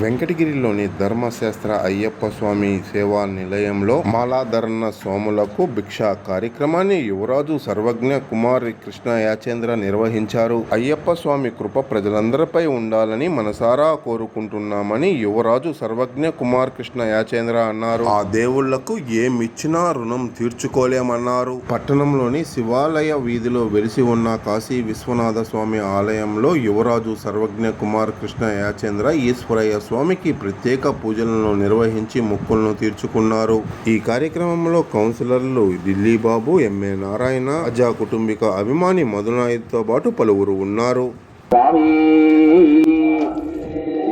వెంకటగిరిలోని ధర్మశాస్త్ర అయ్యప్ప స్వామి సేవా నిలయంలో మాలాధరణ స్వాములకు భిక్ష కార్యక్రమాన్ని యువరాజు సర్వజ్ఞ కుమారి కృష్ణ యాచేంద్ర నిర్వహించారు. అయ్యప్ప స్వామి కృప ప్రజలందరిపై ఉండాలని మనసారా కోరుకుంటున్నామని యువరాజు సర్వజ్ఞ కుమార్ కృష్ణ యాచేంద్ర అన్నారు. ఆ దేవుళ్ళకు ఏమిచ్చినా రుణం తీర్చుకోలేమన్నారు. పట్టణంలోని శివాలయ వీధిలో వెలిసి ఉన్న కాశీ విశ్వనాథ స్వామి ఆలయంలో యువరాజు సర్వజ్ఞ కుమార్ కృష్ణ యాచేంద్ర ఈశ్వరయ్య స్వామికి ప్రత్యేక పూజలను నిర్వహించి మొక్కులను తీర్చుకున్నారు. ఈ కార్యక్రమంలో కౌన్సిలర్లు ఢిల్లీ బాబు ఎంఏ నారాయణ అజా కుటుంబిక అభిమాని మధునాయుతో పాటు పలువురు ఉన్నారు. స్వామి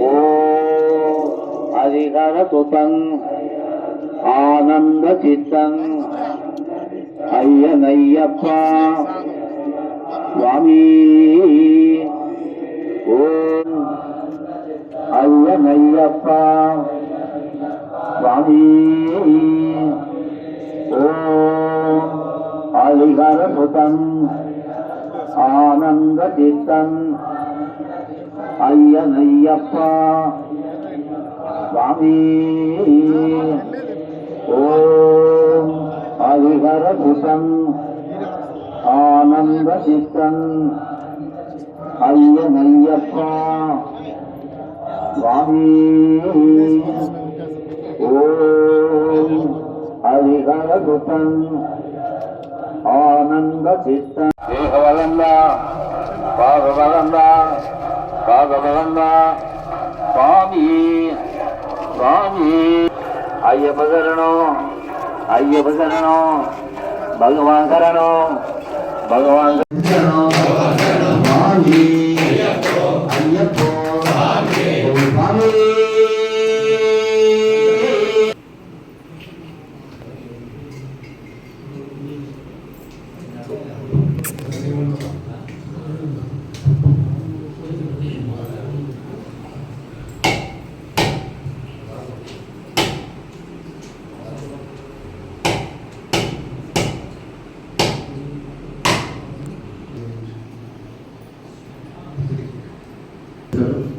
ఓ ఆనంద చిత్తం అయ్యనయ్యప్ప స్వామి. ஐயப்பா. சுவாமி. ஓம் அலிகர சுதம் ஆனந்த சித்தம் ஐயன் ஐயப்பா சுவாமி. ஓம் அலிகர சுதம் ஆனந்த சித்தம் ஐயன் ஐயப்பா சுவாமி ஓம் ஹரிஹரகுதன் ஆனந்த சித்த தேக வளந்தா பாக வளந்தா பாக வளந்தா சுவாமி சுவாமி ஐயபகரணம் ஐயபகரணம் பகவான் கரணம் பகவான் கரணம் 아멘. 그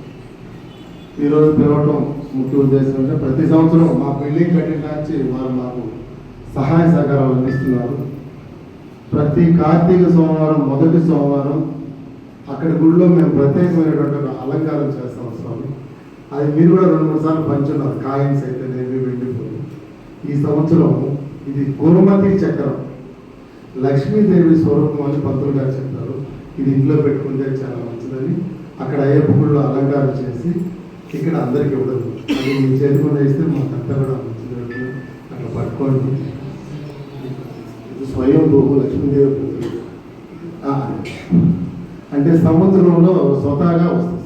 ఈరోజు పిలవటం ముఖ్య ఉద్దేశం అంటే ప్రతి సంవత్సరం మా బిల్డింగ్ కట్టించి వారు మాకు సహాయ సహకారాలు అందిస్తున్నారు. ప్రతి కార్తీక సోమవారం మొదటి సోమవారం అక్కడ గుడిలో మేము ప్రత్యేకమైనటువంటి అలంకారం చేస్తాం స్వామి. అది మీరు కూడా రెండు మూడు సార్లు పంచున్నారు. కాయిన్స్ అయితేనేవి వెళ్ళిపోయి ఈ సంవత్సరం ఇది గురుమతి చక్రం. లక్ష్మీదేవి స్వరూపం అని పంతులు గారు చెప్పారు. ఇది ఇంట్లో పెట్టుకుంటే చాలా మంచిదని. అక్కడ అయ్యప్ప గుడిలో అలంకారం చేసి ఇక్కడ అందరికి ఇవ్వడం అది మీ చేతికుండా ఇస్తే మాకంతా కూడా మంచిది అట్లా పట్టుకోండి. స్వయం భూము లక్ష్మీదేవి అంటే సముద్రంలో స్వతహాగా వస్తుంది.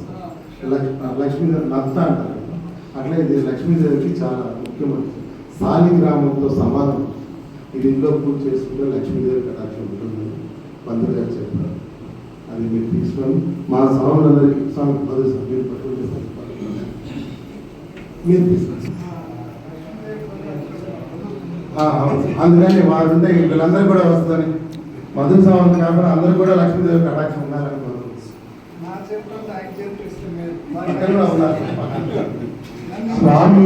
లక్- లక్ష్మీదేవి నత్త అంటారు. అట్లా ఇది లక్ష్మీదేవికి చాలా ముఖ్యమైనది. సాలిగ్రామంతో సమానం ఇది ఇంట్లో పూజ చేసుకుంటే లక్ష్మీదేవి కటాక్షం ఉంటుందని పంతులు గారు చెప్పారు. అది మీరు తీసుకొని మా స్వాములందరికీ స్వామి పది సభ్యులు పట్టుకుంటే. మీరు. అందుకని వారు ఉంటే వీళ్ళందరూ కూడా వస్తారు మధు స్వామి కాకుండా అందరూ కూడా లక్ష్మీదేవి కటాక్షం ఉండాలని స్వామి.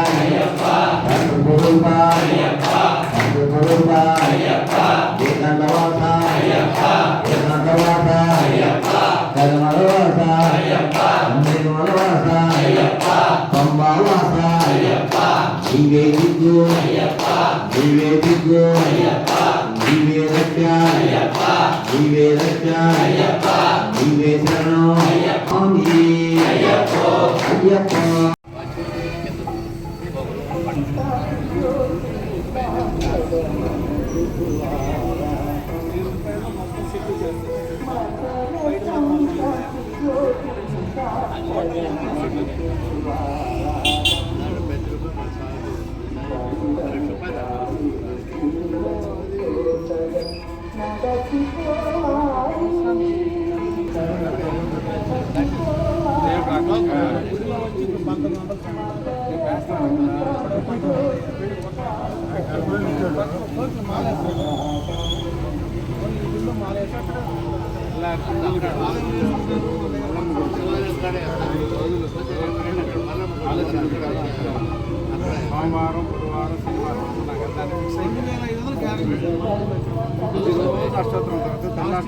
నీవే దిగ్గు నీవే రక్ష నీవే రక్ష నీవే శరణం అయ్యప్ప. సోమవారం బుధవారం శనివారం నాకు దాన్ని ఫిక్స్ అయింది నేను ఐదు వందలు అష్టోత్తరం తర్వాత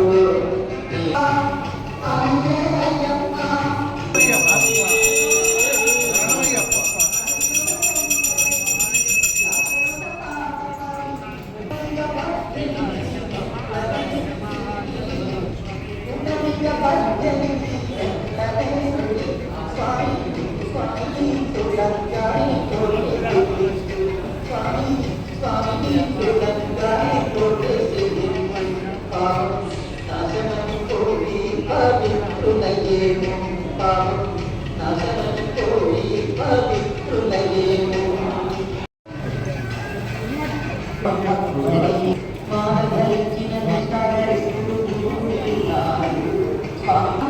哥，你、啊 바랍니다.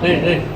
Hey, hey.